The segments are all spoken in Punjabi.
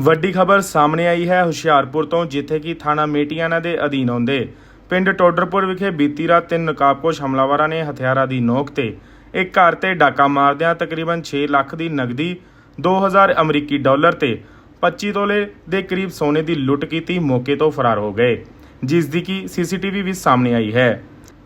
ਵੱਡੀ ਖਬਰ ਸਾਹਮਣੇ ਆਈ ਹੈ ਹੁਸ਼ਿਆਰਪੁਰ ਤੋਂ, ਜਿੱਥੇ ਕਿ ਥਾਣਾ ਮੇਟੀਆਣਾ ਦੇ ਅਧੀਨ ਆਉਂਦੇ ਪਿੰਡ ਟੋਡਰਪੁਰ ਵਿਖੇ ਬੀਤੀ ਰਾਤ ਤਿੰਨ ਨਕਾਬਪੋਸ਼ ਹਮਲਾਵਰਾਂ ਨੇ ਹਥਿਆਰਾਂ ਦੀ ਨੋਕ ਤੇ ਇੱਕ ਘਰ ਤੇ ਡਾਕਾ ਮਾਰਦਿਆਂ ਤਕਰੀਬਨ 6 ਲੱਖ ਦੀ ਨਗਦੀ 2000 ਅਮਰੀਕੀ ਡਾਲਰ ਤੇ 25 ਤੋਲੇ ਦੇ ਕਰੀਬ ਸੋਨੇ ਦੀ ਲੁੱਟ ਕੀਤੀ ਮੌਕੇ ਤੋਂ ਫਰਾਰ ਹੋ ਗਏ, ਜਿਸ ਦੀ ਕਿ ਸੀਸੀਟੀਵੀ ਵੀ ਸਾਹਮਣੇ ਆਈ ਹੈ।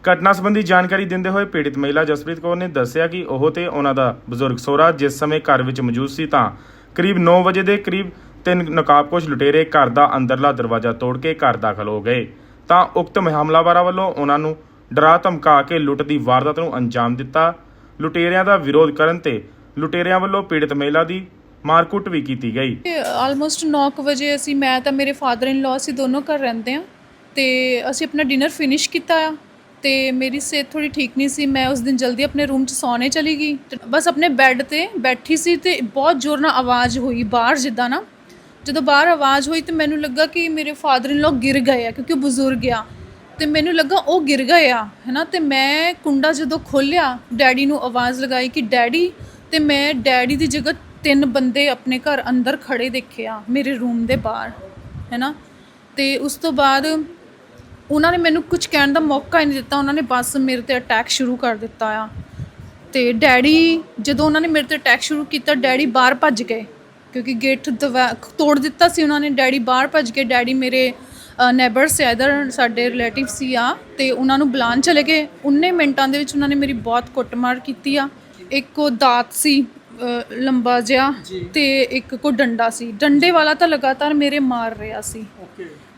ਘਟਨਾ ਸੰਬੰਧੀ ਜਾਣਕਾਰੀ ਦਿੰਦੇ ਹੋਏ ਪੀੜਿਤ ਮਹਿਲਾ ਜਸਪ੍ਰੀਤ ਕੌਰ ਨੇ ਦੱਸਿਆ ਕਿ ਉਹ ਤੇ ਉਹਨਾਂ ਦਾ ਬਜ਼ੁਰਗ ਸੋਹਰਾ ਜਿਸ ਸਮੇਂ ਘਰ ਵਿੱਚ ਮੌਜੂਦ ਸੀ ਤਾਂ ਕਰੀਬ 9 ਵਜੇ ਦੇ ਕਰੀਬ ਤਿੰਨ ਨਕਾਬਪੋਸ਼ ਲੁਟੇਰੇ ਘਰ ਦਾ ਅੰਦਰਲਾ ਦਰਵਾਜ਼ਾ ਤੋੜ ਕੇ ਘਰ ਦਾਖਲ ਹੋ ਗਏ। ਤਾਂ ਉਕਤ ਹਮਲਾਵਰਾਂ ਵੱਲੋਂ ਉਹਨਾਂ ਨੂੰ ਡਰਾ ਧਮਕਾ ਕੇ ਲੁੱਟ ਦੀ ਵਾਰਦਾਤ ਨੂੰ ਅੰਜਾਮ ਦਿੱਤਾ। ਲੁਟੇਰਿਆਂ ਦਾ ਵਿਰੋਧ ਕਰਨ ਤੇ ਲੁਟੇਰਿਆਂ ਵੱਲੋਂ ਪੀੜਿਤ ਮਹਿਲਾ ਦੀ ਮਾਰਕੁੱਟ ਵੀ ਕੀਤੀ ਗਈ। ਆਲਮੋਸਟ 9 ਵਜੇ ਅਸੀਂ, ਮੈਂ ਤਾਂ ਮੇਰੇ ਫਾਦਰ ਇਨ ਲਾਅ ਅਸੀਂ ਦੋਨੋਂ ਘਰ ਰਹਿੰਦੇ ਆ ਤੇ ਅਸੀਂ ਆਪਣਾ ਡਿਨਰ ਫਿਨਿਸ਼ ਕੀਤਾ ਆ ਤੇ ਮੇਰੀ ਸਿਹਤ ਥੋੜੀ ਠੀਕ ਨਹੀਂ ਸੀ। ਮੈਂ ਉਸ ਦਿਨ ਜਲਦੀ ਆਪਣੇ ਰੂਮ 'ਚ ਸੌਣੇ ਚਲੀ ਗਈ। ਬਸ ਆਪਣੇ ਬੈੱਡ ਤੇ ਬੈਠੀ ਸੀ ਤੇ ਬਹੁਤ ਜ਼ੋਰ ਨਾਲ ਆਵਾਜ਼ ਹੋਈ, ਬਾਹਰ ਜਿੱਦਾਂ ਨਾ। ਜਦੋਂ ਬਾਹਰ ਆਵਾਜ਼ ਹੋਈ ਤੇ ਮੈਨੂੰ ਲੱਗਾ ਕਿ ਮੇਰੇ ਫਾਦਰ ਇਨ ਲਾਅ ਗਿਰ ਗਏ ਆ, ਕਿਉਂਕਿ ਉਹ ਬਜ਼ੁਰਗ ਆ। ਤੇ ਮੈਨੂੰ ਲੱਗਾ ਉਹ ਗਿਰ ਗਏ ਆ, ਹੈਨਾ? ਤੇ ਮੈਂ ਕੁੰਡਾ ਜਦੋਂ ਖੋਲ੍ਹਿਆ, ਡੈਡੀ ਨੂੰ ਆਵਾਜ਼ ਲਗਾਈ ਕਿ ਡੈਡੀ, ਤੇ ਮੈਂ ਡੈਡੀ ਦੀ ਜਗ੍ਹਾ ਤਿੰਨ ਬੰਦੇ ਆਪਣੇ ਘਰ ਅੰਦਰ ਖੜੇ ਦੇਖੇ ਆ, ਮੇਰੇ ਰੂਮ ਦੇ ਬਾਹਰ, ਹੈਨਾ? ਤੇ ਉਸ ਤੋਂ ਬਾਅਦ ਉਹਨਾਂ ਨੇ ਮੈਨੂੰ ਕੁਝ ਕਹਿਣ ਦਾ ਮੌਕਾ ਹੀ ਨਹੀਂ ਦਿੱਤਾ। ਉਹਨਾਂ ਨੇ ਬਸ ਮੇਰੇ ਤੇ ਅਟੈਕ ਸ਼ੁਰੂ ਕਰ ਦਿੱਤਾ ਆ। ਤੇ ਡੈਡੀ, ਜਦੋਂ ਉਹਨਾਂ ਨੇ ਮੇਰੇ ਤੇ ਅਟੈਕ ਸ਼ੁਰੂ ਕੀਤਾ, ਡੈਡੀ ਬਾਹਰ ਭੱਜ ਗਏ। ਕਿਉਂਕਿ ਗੇਟ ਤੋੜ ਦਿੱਤਾ ਸੀ ਉਹਨਾਂ ਨੇ। ਡੈਡੀ ਬਾਹਰ ਭੱਜ ਗਏ ਡੈਡੀ ਮੇਰੇ ਨੇਬਰ ਸੀ ਇਧਰ ਸਾਡੇ ਰਿਲੇਟਿਵ ਸੀ ਆ ਤੇ ਉਹਨਾਂ ਨੂੰ ਬੁਲਾਉਣ ਚਲੇ ਗਏ। ਉਨੇ ਮਿੰਟਾਂ ਦੇ ਵਿੱਚ ਉਹਨਾਂ ਨੇ ਮੇਰੀ ਬਹੁਤ ਕੁੱਟਮਾਰ ਕੀਤੀ ਆ। ਇੱਕ ਉਹ ਦਾਤ ਸੀ ਲੰਬਾ ਜਿਹਾ ਤੇ ਇੱਕ ਕੋ ਡੰਡਾ ਸੀ। ਡੰਡੇ ਵਾਲਾ ਤਾਂ ਲਗਾਤਾਰ ਮੇਰੇ ਮਾਰ ਰਿਹਾ ਸੀ।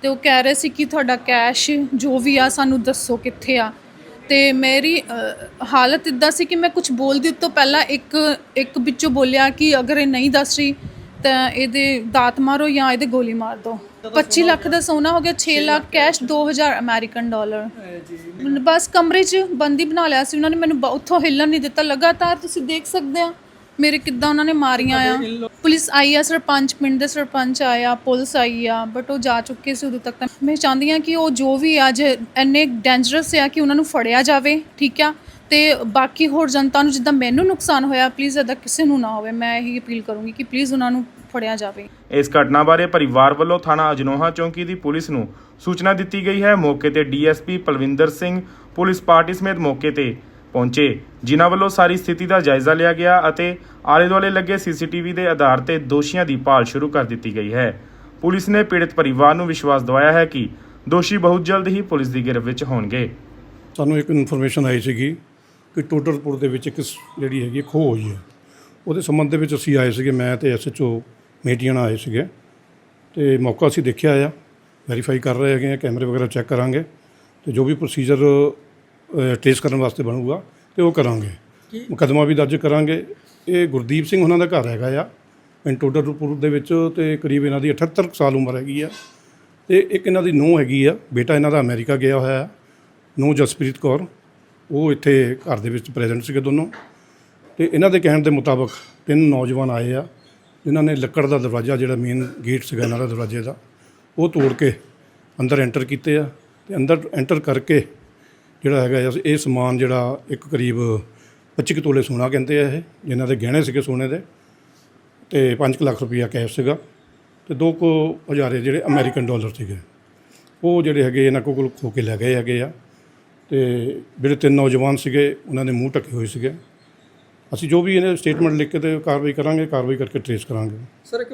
ਤੇ ਉਹ ਕਹਿ ਰਹੇ ਸੀ ਕਿ ਤੁਹਾਡਾ ਕੈਸ਼ ਜੋ ਵੀ ਆ ਸਾਨੂੰ ਦੱਸੋ ਕਿੱਥੇ ਆ। ਤੇ ਮੇਰੀ ਹਾਲਤ ਇਦਾਂ ਸੀ ਕਿ ਮੈਂ ਕੁਝ ਬੋਲਦੀ ਤੋਂ ਪਹਿਲਾਂ ਇੱਕ ਇੱਕ ਵਿੱਚੋਂ ਬੋਲਿਆ ਕਿ ਅਗਰ ਇਹ ਨਹੀਂ ਦੱਸ ਰਹੀ ਤਾਂ ਇਹਦੇ ਦਾਤ ਮਾਰੋ ਜਾਂ ਇਹਦੇ ਗੋਲੀ ਮਾਰ ਦਿਓ 25 ਲੱਖ ਦਾ ਸੋਨਾ ਹੋ ਗਿਆ 6 ਲੱਖ ਕੈਸ਼ 2000 ਅਮਰੀਕਨ ਡਾਲਰ। ਬਸ ਕਮਰੇ 'ਚ ਬੰਦੀ ਬਣਾ ਲਿਆ ਸੀ ਉਹਨਾਂ ਨੇ ਮੈਨੂੰ ਬ- ਉੱਥੋਂ ਹਿੱਲਣ ਨਹੀਂ ਦਿੱਤਾ। ਲਗਾਤਾਰ ਤੁਸੀਂ ਦੇਖ ਸਕਦੇ ਆ ਮੇਰੇ ਕਿੱਦਾਂ ਉਹਨਾਂ ਨੇ ਮਾਰੀਆਂ ਆ। ਪੁਲਿਸ ਆਈ ਆ ਸਰਪੰਚ ਪਿੰਡ ਦੇ ਸਰਪੰਚ ਆਇਆ ਪੁਲਿਸ ਆਈ ਆ ਬਟ ਉਹ ਜਾ ਚੁੱਕੇ ਸੀ ਉਦੋਂ ਤੱਕ ਤਾਂ। ਮੈਂ ਚਾਹੁੰਦੀ ਆ ਕਿ ਉਹ ਜੋ ਵੀ ਅੱਜ ਇੰਨੇ ਡੇਂਜਰਸ ਆ ਕਿ ਉਹਨਾਂ ਨੂੰ ਫੜਿਆ ਜਾਵੇ ਠੀਕ ਆ? ਤੇ ਬਾਕੀ ਹੋਰ ਜਨਤਾ ਨੂੰ ਜਿੱਦਾਂ ਮੈਨੂੰ ਨੁਕਸਾਨ ਹੋਇਆ ਪਲੀਜ਼ ਅਦਾ ਕਿਸੇ ਨੂੰ ਨਾ ਹੋਵੇ ਮੈਂ ਇਹੀ ਅਪੀਲ ਕਰੂੰਗੀ ਕਿ ਪਲੀਜ਼ ਉਹਨਾਂ ਨੂੰ ਫੜਿਆ ਜਾਵੇ। ਇਸ ਘਟਨਾ ਬਾਰੇ ਪਰਿਵਾਰ ਵੱਲੋਂ ਥਾਣਾ ਅਜਨੋਹਾ ਚੌਂਕੀ ਦੀ ਪੁਲਿਸ ਨੂੰ ਸੂਚਨਾ ਦਿੱਤੀ ਗਈ ਹੈ। ਮੌਕੇ ਤੇ DSP Palwinder Singh police party ਸਮੇਤ ਮੌਕੇ ਤੇ ਪਹੁੰਚੇ। ਜਿਨ੍ਹਾਂ ਵੱਲੋਂ ਸਾਰੀ ਸਥਿਤੀ ਦਾ ਜਾਇਜ਼ਾ ਲਿਆ ਗਿਆ ਅਤੇ ਆਲੇ ਦੁਆਲੇ ਲੱਗੇ ਸੀਸੀਟੀਵੀ ਦੇ ਆਧਾਰ ਤੇ ਦੋਸ਼ੀਆਂ ਦੀ ਭਾਲ ਸ਼ੁਰੂ ਕਰ ਦਿੱਤੀ ਗਈ ਹੈ। ਪੁਲਿਸ ਨੇ ਪੀੜਤ ਪਰਿਵਾਰ ਨੂੰ ਵਿਸ਼ਵਾਸ ਦਿਵਾਇਆ ਹੈ ਕਿ ਦੋਸ਼ੀ ਬਹੁਤ ਜਲਦ ਹੀ ਪੁਲਿਸ ਦੀ ਗਿਰਫਤ ਵਿੱਚ ਹੋਣਗੇ। ਸਾਨੂੰ ਇੱਕ ਇਨਫੋਰਮੇਸ਼ਨ ਆਈ ਸੀਗੀ ਕਿ ਟੋਡਰਪੁਰ ਦੇ ਵਿੱਚ ਇੱਕ ਜਿਹੜੀ ਹੈਗੀ ਖੋਹ ਹੋਈ ਹੈ। ਉਹਦੇ ਸੰਬੰਧ ਦੇ ਵਿੱਚ ਅਸੀਂ ਆਏ ਸੀਗੇ ਮੈਂ ਤੇ ਐਸਐਚਓ ਮੇਟੀਆਣਾ ਆਏ ਸੀਗੇ। ਤੇ ਮੌਕਾ ਅਸੀਂ ਦੇਖਿਆ ਆ ਵੈਰੀਫਾਈ ਕਰ ਰਹੇ ਹੈਗੇ ਆ ਕੈਮਰੇ ਵਗੈਰਾ ਚੈੱਕ ਕਰਾਂਗੇ ਤੇ ਜੋ ਵੀ ਪ੍ਰੋਸੀਜਰ ਟ੍ਰੇਸ ਕਰਨ ਵਾਸਤੇ ਬਣੂਗਾ ਤੇ ਉਹ ਕਰਾਂਗੇ। ਮੁਕੱਦਮਾ ਵੀ ਦਰਜ ਕਰਾਂਗੇ। ਇਹ ਗੁਰਦੀਪ ਸਿੰਘ ਉਹਨਾਂ ਦਾ ਘਰ ਹੈਗਾ ਆ ਪਿੰਡ ਟੋਡਰਪੁਰ ਦੇ ਵਿੱਚ ਤੇ ਕਰੀਬ ਇਹਨਾਂ ਦੀ 78 ਕੁ ਸਾਲ ਉਮਰ ਹੈਗੀ ਆ। ਤੇ ਇੱਕ ਇਹਨਾਂ ਦੀ ਨੂੰਹ ਹੈਗੀ ਆ ਬੇਟਾ ਇਹਨਾਂ ਦਾ ਅਮਰੀਕਾ ਗਿਆ ਹੋਇਆ ਆ ਨੂੰਹ ਜਸਪ੍ਰੀਤ ਕੌਰ। ਉਹ ਇੱਥੇ ਘਰ ਦੇ ਵਿੱਚ ਪ੍ਰੈਜ਼ੈਂਟ ਸੀਗੇ ਦੋਨੋਂ। ਤੇ ਇਹਨਾਂ ਦੇ ਕਹਿਣ ਦੇ ਮੁਤਾਬਕ ਤਿੰਨ ਨੌਜਵਾਨ ਆਏ ਆ ਜਿਨ੍ਹਾਂ ਨੇ ਲੱਕੜ ਦਾ ਦਰਵਾਜ਼ਾ ਜਿਹੜਾ ਮੇਨ ਗੇਟ ਸੀਗਾ ਇਹਨਾਂ ਦਾ ਦਰਵਾਜ਼ੇ ਦਾ ਉਹ ਤੋੜ ਕੇ ਅੰਦਰ ਐਂਟਰ ਕੀਤੇ ਆ ਤੇ ਅੰਦਰ ਐਂਟਰ ਕਰਕੇ ਜਿਹੜਾ ਹੈਗਾ ਆ, ਇਹ ਸਮਾਨ ਜਿਹੜਾ ਇੱਕ ਕਰੀਬ 25 ਕੁ ਤੋਲੇ ਸੋਨਾ ਕਹਿੰਦੇ ਆ ਇਹ ਜਿਨ੍ਹਾਂ ਦੇ ਗਹਿਣੇ ਸੀਗੇ ਸੋਨੇ ਦੇ ਤੇ 5 ਲੱਖ ਰੁਪਈਆ ਕੈਸ਼ ਸੀਗਾ ਤੇ ਦੋ ਕੁ ਹਜ਼ਾਰੇ ਜਿਹੜੇ ਅਮਰੀਕਨ ਡਾਲਰ ਸੀਗੇ। ਉਹ ਜਿਹੜੇ ਹੈਗੇ ਇਹਨਾਂ ਕੋਲ ਖੋ ਕੇ ਲੈ ਗਏ ਹੈਗੇ ਆ। ਤੇ ਜਿਹੜੇ ਤਿੰਨ ਨੌਜਵਾਨ ਸੀਗੇ, ਉਹਨਾਂ ਦੇ ਮੂੰਹ ਢੱਕੇ ਹੋਏ ਸੀਗੇ। ਅਸੀਂ ਜੋ ਵੀ ਇਹਨੇ ਸਟੇਟਮੈਂਟ ਲਿਖ ਕੇ ਤੇ ਕਾਰਵਾਈ ਕਰਾਂਗੇ, ਕਾਰਵਾਈ ਕਰਕੇ ਟ੍ਰੇਸ ਕਰਾਂਗੇ। ਸਰ